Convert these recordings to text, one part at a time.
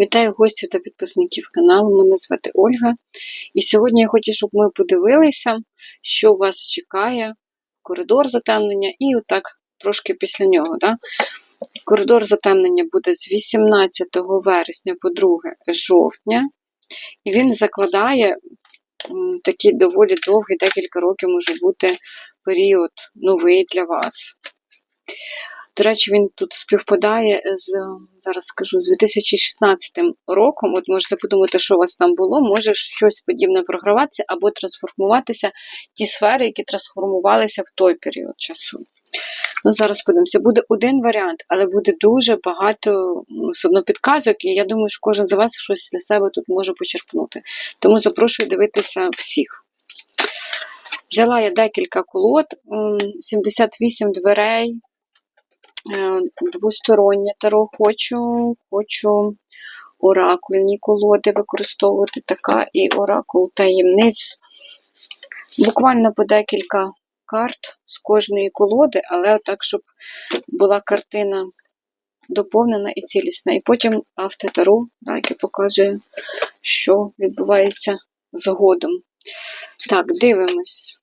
Вітаю гостів та підписників каналу. Мене звати Ольга. І сьогодні я хочу, щоб ми подивилися, що вас чекає, коридор затемнення, і отак трошки після нього. Да? Коридор затемнення буде з 18 вересня по 2 жовтня, і він закладає такий доволі довгий, декілька років може бути період новий для вас. До речі, він тут співпадає з, зараз скажу, з 2016 роком. От можете подумати, що у вас там було, може щось подібне програватися або трансформуватися ті сфери, які трансформувалися в той період часу. Ну, зараз подивимося. Буде один варіант, але буде дуже багато м, все одно підказок, і я думаю, що кожен з вас щось для себе тут може почерпнути. Тому запрошую дивитися всіх. Взяла я декілька колод, 78 дверей, двостороннє таро хочу, хочу оракульні колоди використовувати, така і оракул таємниць. Буквально по декілька карт з кожної колоди, але так, щоб була картина доповнена і цілісна. І потім автотаро, да, яке показує, що відбувається згодом. Так, дивимось.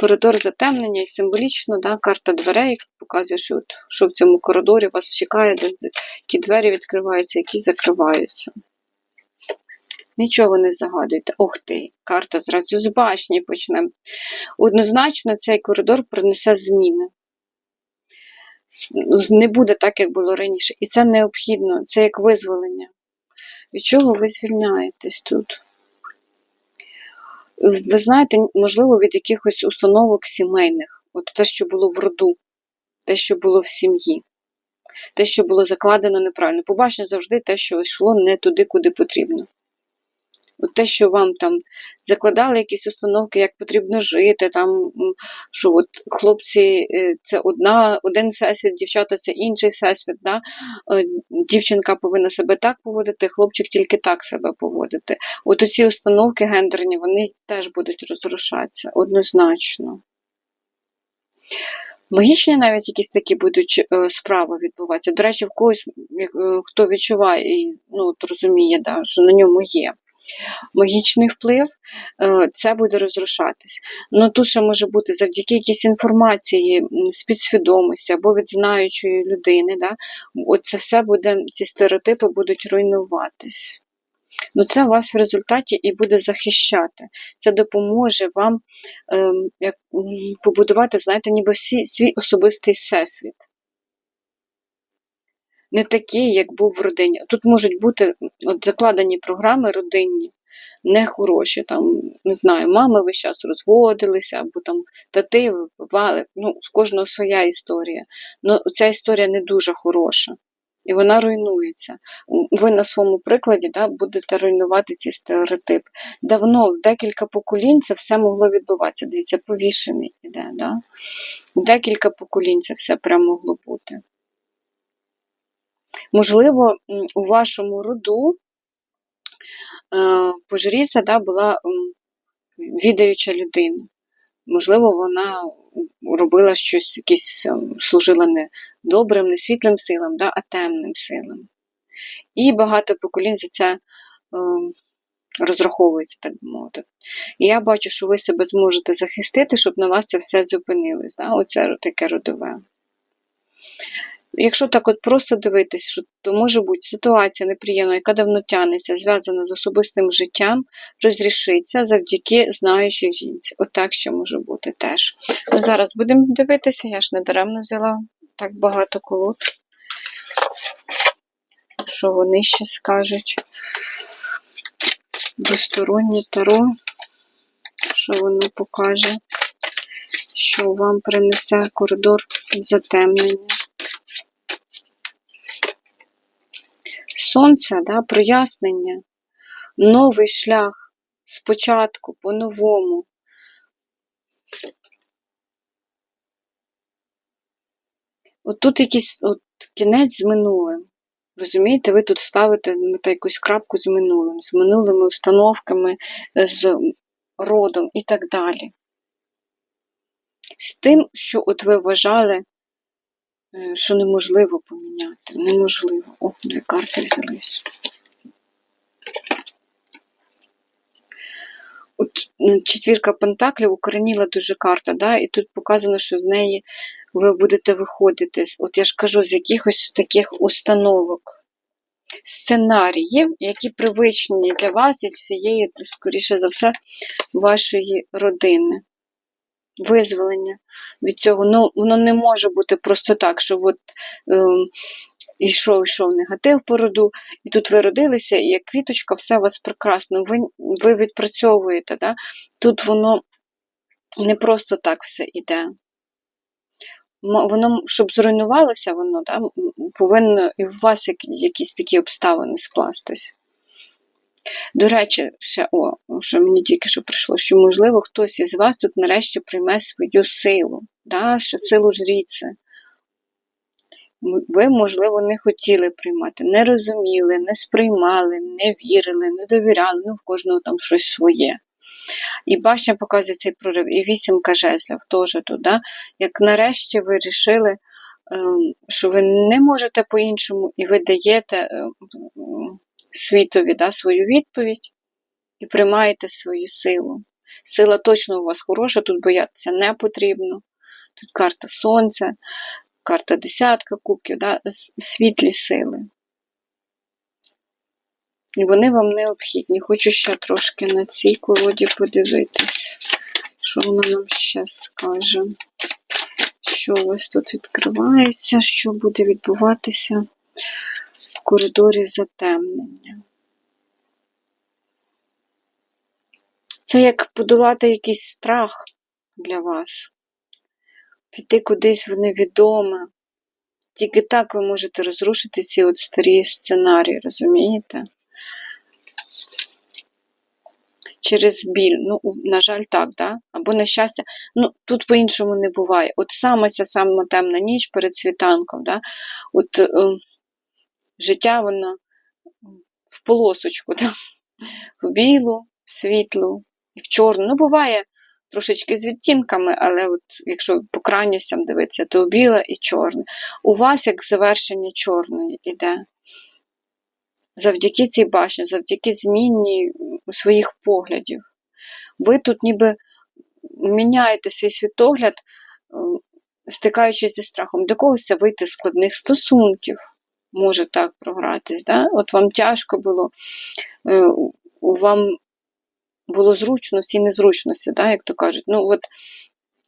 Коридор затемнення і символічно, да, карта дверей показує, що, от, що в цьому коридорі вас чекає, де, які двері відкриваються, які закриваються. Нічого не загадуйте. Ух ти, карта зразу з башні почнемо. Однозначно, цей коридор принесе зміни. Не буде так, як було раніше. І це необхідно, це як визволення. Від чого ви звільняєтесь тут? Ви знаєте, можливо, від якихось установок сімейних, от те, що було в роду, те, що було в сім'ї, те, що було закладено неправильно. Побачення завжди те, що йшло не туди, куди потрібно. От те, що вам там закладали якісь установки, як потрібно жити, там, що от хлопці е, це одна, один всесвіт, дівчата це інший всесвіт. Да? Е, Дівчинка повинна себе так поводити, хлопчик тільки так себе поводити. От оці установки гендерні, вони теж будуть розрушатися однозначно. Магічні навіть якісь такі будуть е, справи відбуватися. До речі, в когось, хто відчуває і ну, от розуміє, да, що на ньому є магічний вплив, е, це буде розрушатись. Ну тут ще може бути завдяки якійсь інформації з підсвідомості або від знаючої людини. Да? От все буде, ці стереотипи будуть руйнуватись. Ну, це вас в результаті і буде захищати. Це допоможе вам ем, як, побудувати, знаєте, ніби свій особистий всесвіт. Не такий, як був в родині. Тут можуть бути от, закладені програми родинні, нехороші. Там, не знаю, мами весь час розводилися, або там тати випивали. Ну, в кожного своя історія. Ну, ця історія не дуже хороша. І вона руйнується. Ви на своєму прикладі да, будете руйнувати ці стереотипи. Давно, декілька поколінь це все могло відбуватися. Дивіться, повішений іде. Да? Декілька поколінь це все прямо могло бути. Можливо, у вашому роду е, пожріця да, була відаюча людина. Можливо, вона робила щось, якісь ем, служила не добрим, не світлим силам, да, а темним силам. І багато поколінь за це ем, розраховується, так би мовити. І я бачу, що ви себе зможете захистити, щоб на вас це все зупинилось. Да? Оце таке родове. Якщо так от просто дивитись, що то може бути ситуація неприємна, яка давно тягнеться, зв'язана з особистим життям, розрішиться завдяки знаючій жінці. Отак ще може бути теж. Ну, зараз будемо дивитися, я ж не даремно взяла так багато колод. Що вони ще скажуть? Двостороннє таро. Що воно покаже? Що вам принесе коридор затемнення? Сонце, да, прояснення, новий шлях спочатку, по-новому. От тут якийсь от, кінець з минулим. Розумієте, ви тут ставите мете, якусь крапку з минулим, з минулими установками, з родом і так далі. З тим, що от ви вважали е, що неможливо поміняти. Неможливо. О, дві карти взялись. От четвірка пентаклів укореніла дуже карта, да? і тут показано, що з неї ви будете виходити. От я ж кажу, з якихось таких установок, сценаріїв, які привичні для вас і всієї, скоріше за все, вашої родини. Визволення від цього. Ну, воно не може бути просто так, що от ем, йшов, йшов негатив по роду, і тут ви родилися, і як квіточка, все у вас прекрасно. Ви, ви відпрацьовуєте. Да? Тут воно не просто так все іде. М- Воно, щоб зруйнувалося, воно да, повинно і у вас якісь такі обставини скластись. До речі, ще о, що мені тільки що прийшло, що, можливо, хтось із вас тут нарешті прийме свою силу, да, що силу. М- Ви, можливо, не хотіли приймати, не розуміли, не сприймали, не вірили, не довіряли, ну, в кожного там щось своє. І башня показує цей прорив, і вісімка жезлів теж тут, да? як нарешті ви рішили, ем, що ви не можете по-іншому, і ви даєте ем, світові да, свою відповідь і приймаєте свою силу. Сила точно у вас хороша, тут боятися не потрібно. Тут карта сонця, карта десятка кубків, да, світлі сили. І вони вам необхідні. Хочу ще трошки на цій колоді подивитись, що вона нам ще скаже. Що у вас тут відкривається, що буде відбуватися коридорі затемнення. Це як подолати якийсь страх для вас, піти кудись в невідоме. Тільки так ви можете розрушити ці от старі сценарії, розумієте? Через біль. Ну, на жаль, так, да? або на щастя. Ну, тут по-іншому не буває. От саме ця сама темна ніч перед світанком, да? от е, життя, воно в полосочку, да? в білу, в світлу і в чорну. Ну, буває трошечки з відтінками, але от якщо по крайністям дивитися, то біле і чорне. У вас як завершення чорної іде. Завдяки цій башні, завдяки зміні своїх поглядів. Ви тут ніби міняєте свій світогляд, стикаючись зі страхом. Для когось це вийти з складних стосунків. Може так програтись. Да? От вам тяжко було, е, вам було зручно в цій незручності, да? як то кажуть. Ну, от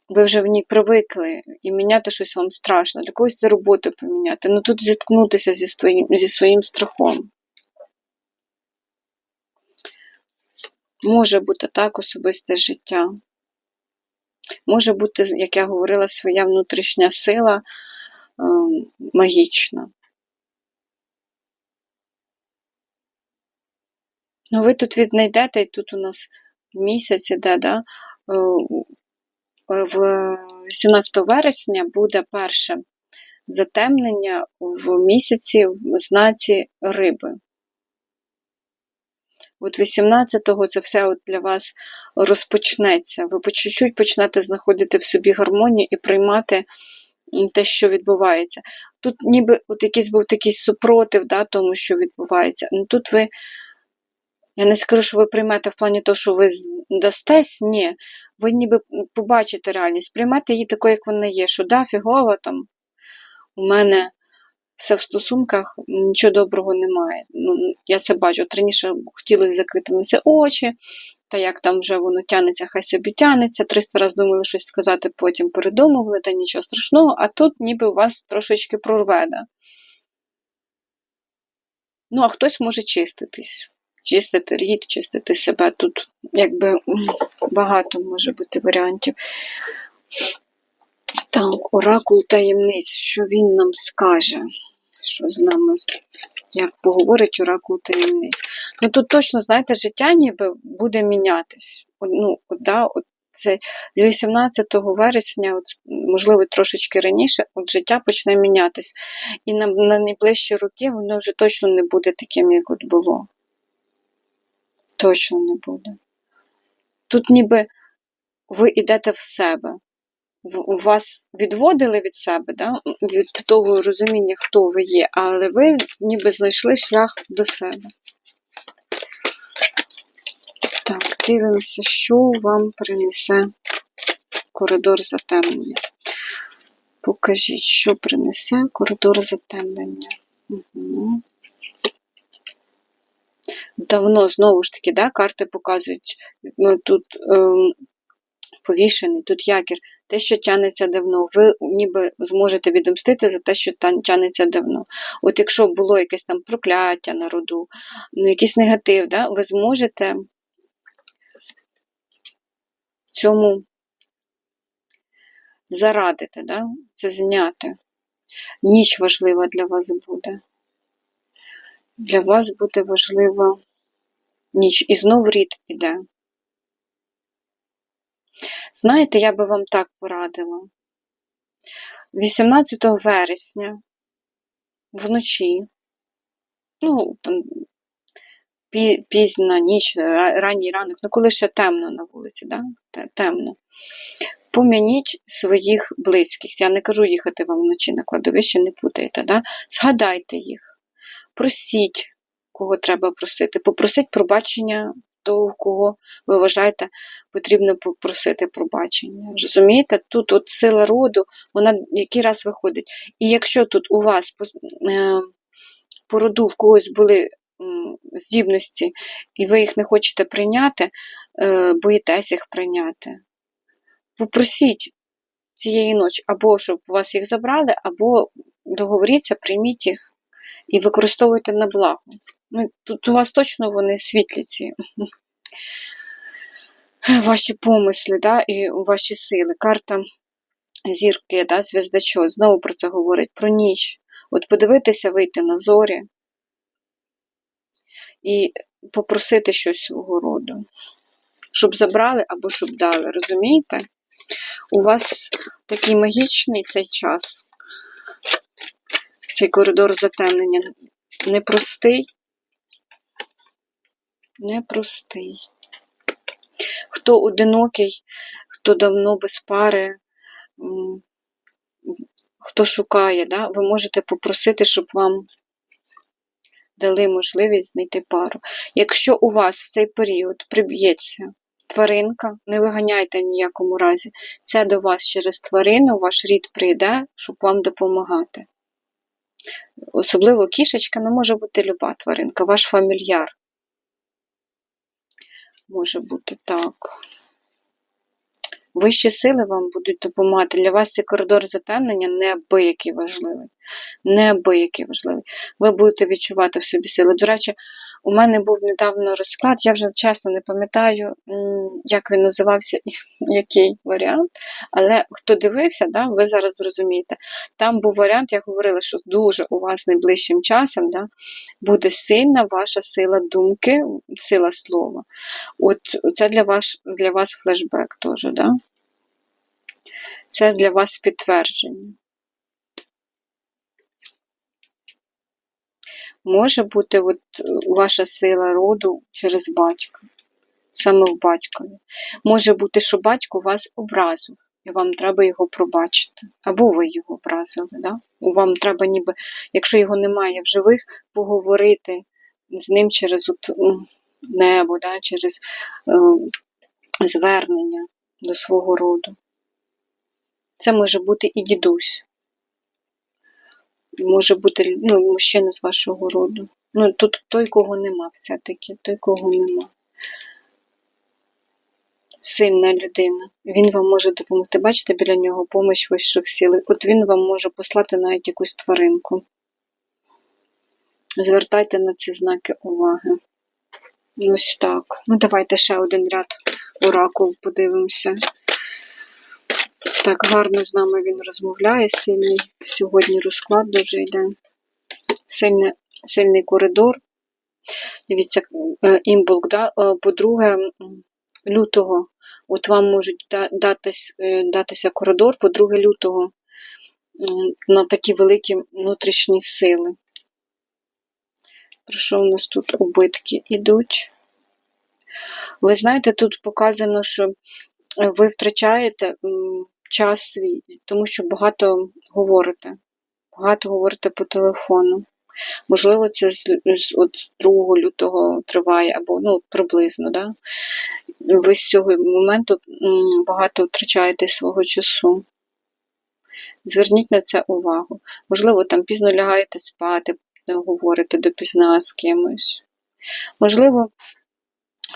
ви вже в ній привикли, і міняти щось вам страшно. Для когось це роботу поміняти. Ну тут зіткнутися зі своїм, зі своїм страхом. Може бути так особисте життя. Може бути, як я говорила, своя внутрішня сила е, магічна. Ну, ви тут віднайдете, і тут у нас місяць іде, да? Е, в 18 вересня буде перше затемнення в місяці в знаці риби. От 18-го це все от для вас розпочнеться. Ви по чуть-чуть почнете знаходити в собі гармонію і приймати те, що відбувається. Тут ніби от якийсь був такий супротив да, тому, що відбувається. Ну тут ви, я не скажу, що ви приймете в плані того, що ви дастесь, ні. Ви ніби побачите реальність, приймете її такою, як вона є, що да, фігово там у мене все в стосунках, нічого доброго немає. Ну, я це бачу. От раніше хотілося закрити на це очі, та як там вже воно тянеться, хай собі тянеться. 300 разів думали щось сказати, потім передумували, та нічого страшного, а тут ніби у вас трошечки прорведа. Ну, а хтось може чиститись. Чистити рід, чистити себе. Тут якби багато може бути варіантів. Так, оракул таємниць, що він нам скаже? Що з нами, як поговорить оракул таємниць? Ну тут точно, знаєте, життя ніби буде мінятись. Ну, да, от це з 18 вересня, от, можливо, трошечки раніше, от життя почне мінятись. І на, на найближчі роки воно вже точно не буде таким, як от було. Точно не буде. Тут ніби ви йдете в себе. в- вас відводили від себе, да? від того розуміння, хто ви є, але ви ніби знайшли шлях до себе. Так, дивимося, що вам принесе коридор затемнення. Покажіть, що принесе коридор затемнення. Угу. Давно, знову ж таки, да, карти показують тут ем, повішений, тут якір, те, що тянеться давно. Ви ніби зможете відомстити за те, що тянеться давно. От якщо було якесь там прокляття на роду, ну, якийсь негатив, да, ви зможете цьому зарадити, да? це зняти. Ніч важлива для вас буде. Для вас буде важлива ніч. І знов рід іде. Знаєте, я би вам так порадила. 18 вересня вночі, ну, там, пі- пізна ніч, ранній ранок, ну коли ще темно на вулиці, да? Темно. Пом'яніть своїх близьких. Я не кажу їхати вам вночі на кладовище, не путайте. Да? Згадайте їх, простіть, кого треба просити, попросіть пробачення того, кого ви вважаєте, потрібно попросити пробачення. Розумієте, тут от сила роду, вона який раз виходить. І якщо тут у вас по, е, роду в когось були здібності, і ви їх не хочете прийняти, е, боїтесь їх прийняти, попросіть цієї ночі, або щоб у вас їх забрали, або договоріться, прийміть їх і використовуйте на благо. Ну, тут у вас точно вони світлі ці ваші помисли, да, і ваші сили. Карта зірки, да, зв'яздачок, знову про це говорить, про ніч. От подивитися, вийти на зорі і попросити щось свого роду. Щоб забрали або щоб дали, розумієте? У вас такий магічний цей час, цей коридор затемнення непростий. Непростий. Хто одинокий, хто давно без пари, хто шукає, да, ви можете попросити, щоб вам дали можливість знайти пару. Якщо у вас в цей період приб'ється тваринка, не виганяйте ні в якому разі. Це до вас через тварину, ваш рід прийде, щоб вам допомагати. Особливо кішечка, не може бути люба тваринка, ваш фамільяр. Може бути так. Вищі сили вам будуть допомагати. Для вас цей коридор затемнення неабиякий важливий. Неабиякий важливий. Ви будете відчувати в собі сили. До речі, у мене був недавно розклад, я вже чесно не пам'ятаю, як він називався і який варіант. Але хто дивився, да, ви зараз зрозумієте. Там був варіант, я говорила, що дуже у вас найближчим часом да, буде сильна ваша сила думки, сила слова. От це для вас, для вас флешбек теж, да? Це для вас підтвердження. Може бути от, е, ваша сила роду через батька, саме в батькові. Може бути, що батько вас образив, і вам треба його пробачити. Або ви його образили. Да? Вам треба ніби, якщо його немає в живих, поговорити з ним через от, небо, да? через е, звернення до свого роду. Це може бути і дідусь. Може бути ну, мужчина з вашого роду. Ну, тут той, кого нема все-таки, той, кого нема. Сильна людина. Він вам може допомогти. Бачите, біля нього помощь вищих сил. От він вам може послати навіть якусь тваринку. Звертайте на ці знаки уваги. Ось так. Ну, давайте ще один ряд оракул подивимося. Так, гарно з нами він розмовляє, сильний. Сьогодні розклад дуже йде. Сильний, сильний коридор. Дивіться, е, імбулк, да? Е, по-друге, лютого. От вам можуть датись, е, датися коридор, по-друге, лютого на такі великі внутрішні сили. Про що у нас тут убитки ідуть? Ви знаєте, тут показано, що ви втрачаєте час свій, тому що багато говорите. Багато говорите по телефону. Можливо, це з, от 2 лютого триває, або ну, приблизно, да? ви з цього моменту багато втрачаєте свого часу. Зверніть на це увагу. Можливо, там пізно лягаєте спати, е, говорите допізна з кимось. Можливо,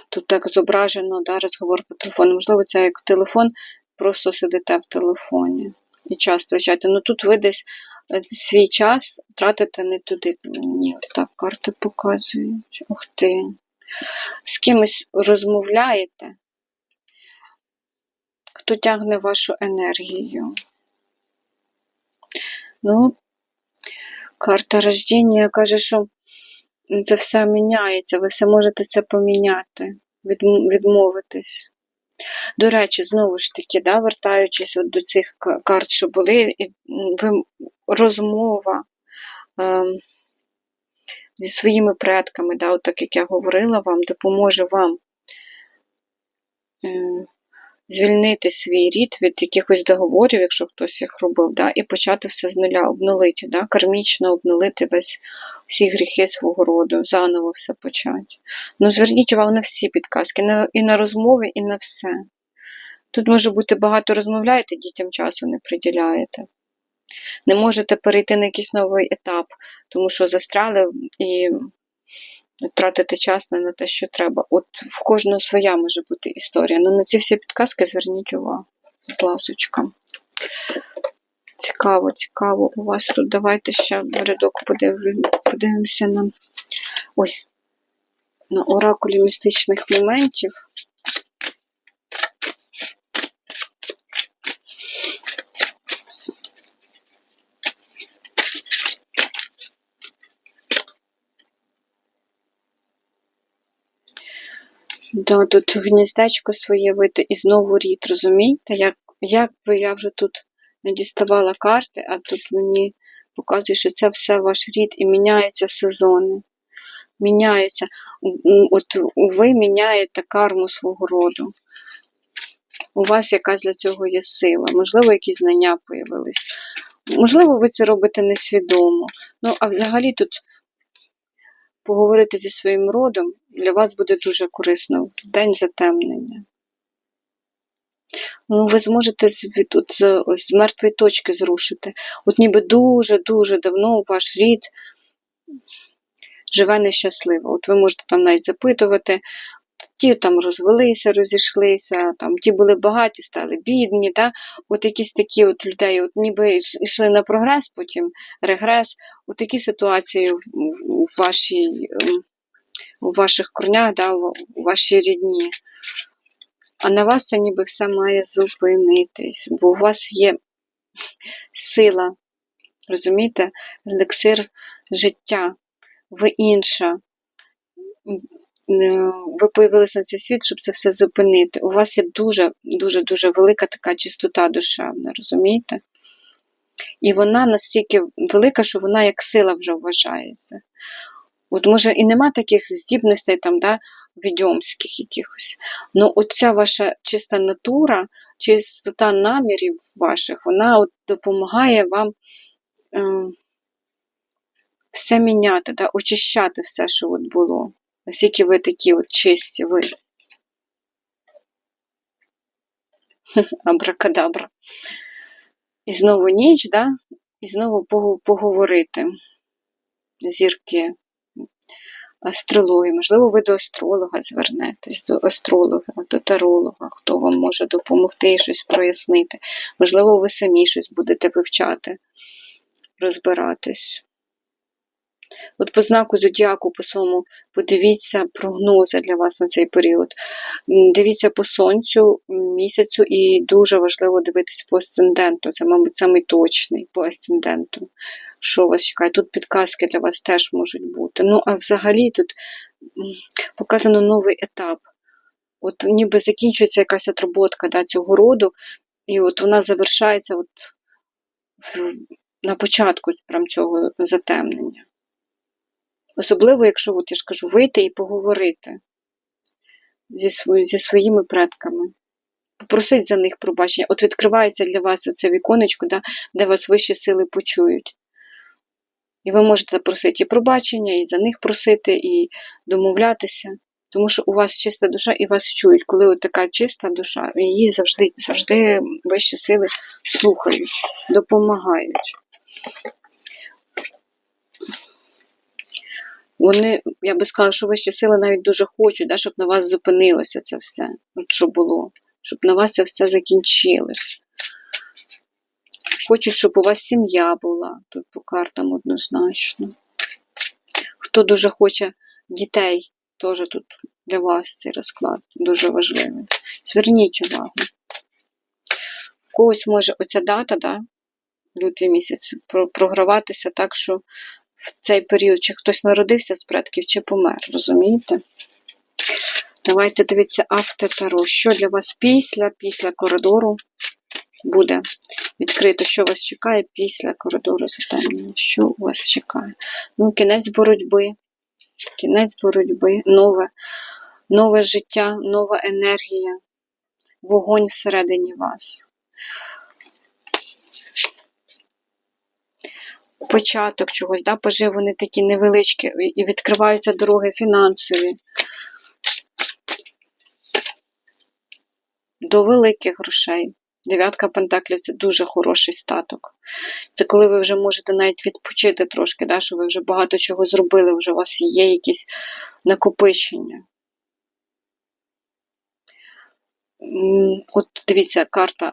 тут так зображено да, розговор по телефону. Можливо, це як телефон, просто сидите в телефоні і час втрачаєте. Ну тут ви десь е, свій час тратите не туди. Ні, так карти показують. Ух ти. З кимось розмовляєте, хто тягне вашу енергію. Ну, карта рождення каже, що це все міняється, ви все можете це поміняти, відм- відмовитись. До речі, знову ж таки, да, вертаючись от до цих карт, що були, розмова е, зі своїми предками, да, от так як я говорила вам, допоможе вам звільнити свій рід від якихось договорів, якщо хтось їх робив, да, і почати все з нуля, обнулити, да, кармічно обнулити весь всі гріхи свого роду, заново все почати. Ну, зверніть увагу на всі підказки, на, і на розмови, і на все. Тут може бути багато розмовляєте, дітям часу не приділяєте. Не можете перейти на якийсь новий етап, тому що застряли і тратите час не на те, що треба. От в кожного своя може бути історія. Ну на ці всі підказки зверніть увагу. Будь ласочка. Цікаво, цікаво. У вас тут давайте ще рядок подивимо, подивимося на. Ой, на оракулі містичних моментів. Да, тут гніздечко своє вийти і знову рід, розумієте? Як, як би я вже тут не діставала карти, а тут мені показує, що це все ваш рід і міняються сезони. Міняється. М, От ви міняєте карму свого роду. У вас якась для цього є сила, можливо, якісь знання появились. Можливо, ви це робите несвідомо. Ну, а взагалі тут поговорити зі своїм родом для вас буде дуже корисно в день затемнення. Ну, ви зможете від, от, з, ось, з мертвої точки зрушити. От ніби дуже-дуже давно ваш рід живе нещасливо. От ви можете там навіть запитувати, ті там розвелися, розійшлися, там ті були багаті, стали бідні. Да? От якісь такі от людей, от ніби йшли на прогрес, потім регрес. От такі ситуації в, вашій, ем, у ваших корнях, да, у вашій рідні. А на вас це ніби все має зупинитись, бо у вас є сила, розумієте, елексир життя, ви інша. Е, Ви появилися на цей світ, щоб це все зупинити. У вас є дуже, дуже, дуже велика така чистота душевна, розумієте? І вона настільки велика, що вона як сила вже вважається. От може і нема таких здібностей там, да, відьомських якихось. Ну, от ця ваша чиста натура, чистота намірів ваших, вона от допомагає вам е, все міняти, да, очищати все, що от було. Наскільки ви такі от чисті, ви. Абракадабра. І знову ніч, да? і знову поговорити. Зірки астрології. Можливо, ви до астролога звернетесь, до астролога, до таролога, хто вам може допомогти і щось прояснити. Можливо, ви самі щось будете вивчати, розбиратись. От по знаку зодіаку, по своєму, подивіться прогнози для вас на цей період. Дивіться по сонцю, місяцю, і дуже важливо дивитись по асценденту. Це, мабуть, самий точний по асценденту. Що вас чекає? Тут підказки для вас теж можуть бути. Ну, а взагалі тут показано новий етап. От ніби закінчується якась отработка да, цього роду, і от вона завершається от в, на початку прям цього затемнення. Особливо, якщо, от я ж кажу, вийти і поговорити зі, зі своїми предками попросить за них пробачення. От відкривається для вас оце віконечко, да, де вас вищі сили почують. І ви можете просити і пробачення, і за них просити, і домовлятися. Тому що у вас чиста душа і вас чують. Коли от така чиста душа, її завжди, завжди вищі сили слухають, допомагають. Вони, я би сказала, що вищі сили навіть дуже хочуть, да, щоб на вас зупинилося це все, от що було, щоб на вас це все закінчилось. Хочуть, щоб у вас сім'я була, тут по картам однозначно. Хто дуже хоче дітей, теж тут для вас цей розклад дуже важливий. Зверніть увагу. В когось може оця дата, да, лютий місяць, програватися так, що в цей період чи хтось народився з предків, чи помер, розумієте? Давайте дивіться автотаро. Що для вас після, після коридору буде відкрито, що вас чекає після коридору затемнення? Що у вас чекає? Ну, кінець боротьби, кінець боротьби, нове, нове життя, нова енергія, вогонь всередині вас. Початок чогось, да, пожив вони такі невеличкі, і відкриваються дороги фінансові. До великих грошей. Дев'ятка пентаклів це дуже хороший статок. Це коли ви вже можете навіть відпочити трошки, да, що ви вже багато чого зробили, вже у вас є якісь накопичення. От дивіться, карта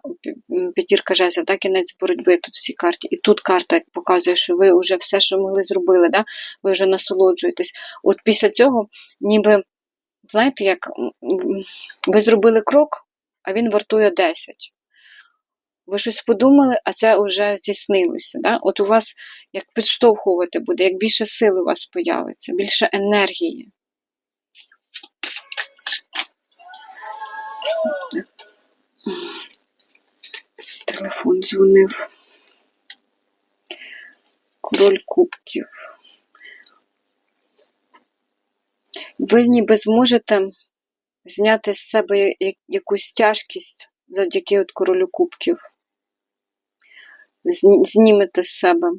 п'ятірка жезлів, да, кінець боротьби тут в цій карті. І тут карта показує, що ви вже все, що могли, зробили, да? ви вже насолоджуєтесь. От після цього, ніби, знаєте, як ви зробили крок, а він вартує 10. Ви щось подумали, а це вже здійснилося. Да? От у вас як підштовхувати буде, як більше сили у вас появиться, більше енергії. Телефон дзвонив. Король кубків. Ви ніби зможете зняти з себе якусь тяжкість завдяки от королю кубків. Знімете з себе.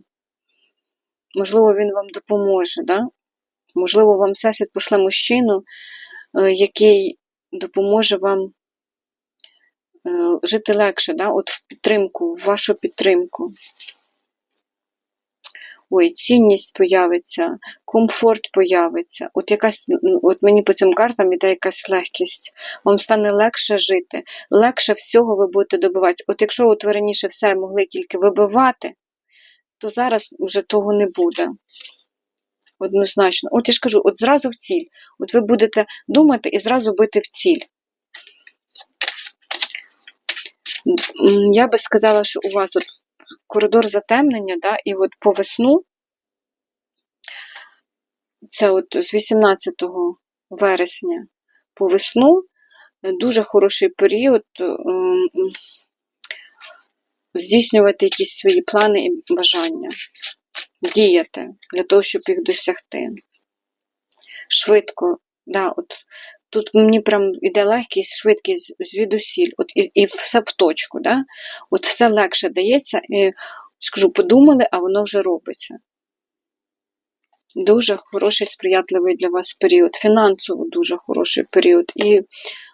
Можливо, він вам допоможе, да? Можливо, вам всесвіт пошле мужчину, е, який допоможе вам е, жити легше, да? от в підтримку, в вашу підтримку. Ой, цінність появиться, комфорт появиться. От якась, от мені по цим картам іде якась легкість. Вам стане легше жити, легше всього ви будете добиватися. От якщо от ви раніше все могли тільки вибивати, то зараз вже того не буде. Однозначно. От я ж кажу, от зразу в ціль. От ви будете думати і зразу бити в ціль. Я би сказала, що у вас от коридор затемнення, да, і от по весну, це от з 18 вересня по весну, е, дуже хороший період ем, здійснювати якісь свої плани і бажання, діяти для того, щоб їх досягти. Швидко, да, от тут мені прям іде легкість, швидкість звідусіль, от і, і все в точку, да? от все легше дається, і скажу, подумали, а воно вже робиться. Дуже хороший, сприятливий для вас період, фінансово дуже хороший період. І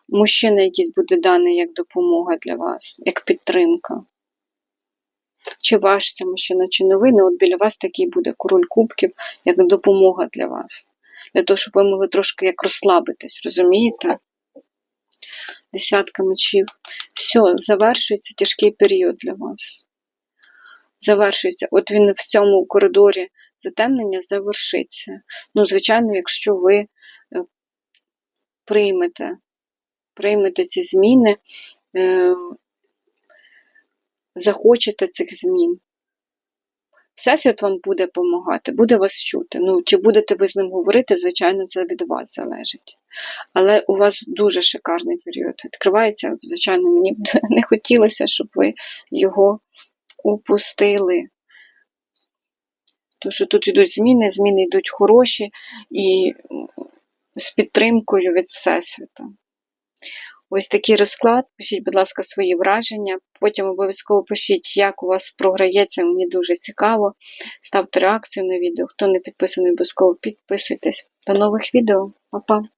мужчина якийсь буде даний як допомога для вас, як підтримка. Чи ваш це мужчина, чи новий, ну от біля вас такий буде король кубків, як допомога для вас. Для того, щоб ви могли трошки як розслабитись, розумієте? Десятка мечів. Все, завершується тяжкий період для вас. Завершується. От він в цьому коридорі затемнення завершиться. Ну, звичайно, якщо ви е, приймете, приймете ці зміни, е, захочете цих змін. Всесвіт вам буде допомагати, буде вас чути. Ну, чи будете ви з ним говорити, звичайно, це від вас залежить. Але у вас дуже шикарний період відкривається. Звичайно, мені б не хотілося, щоб ви його упустили. Тому що тут йдуть зміни, зміни йдуть хороші і з підтримкою від Всесвіта. Ось такий розклад. Пишіть, будь ласка, свої враження. Потім обов'язково пишіть, як у вас програється. Мені дуже цікаво. Ставте реакцію на відео. Хто не підписаний, обов'язково підписуйтесь. До нових відео. Па-па!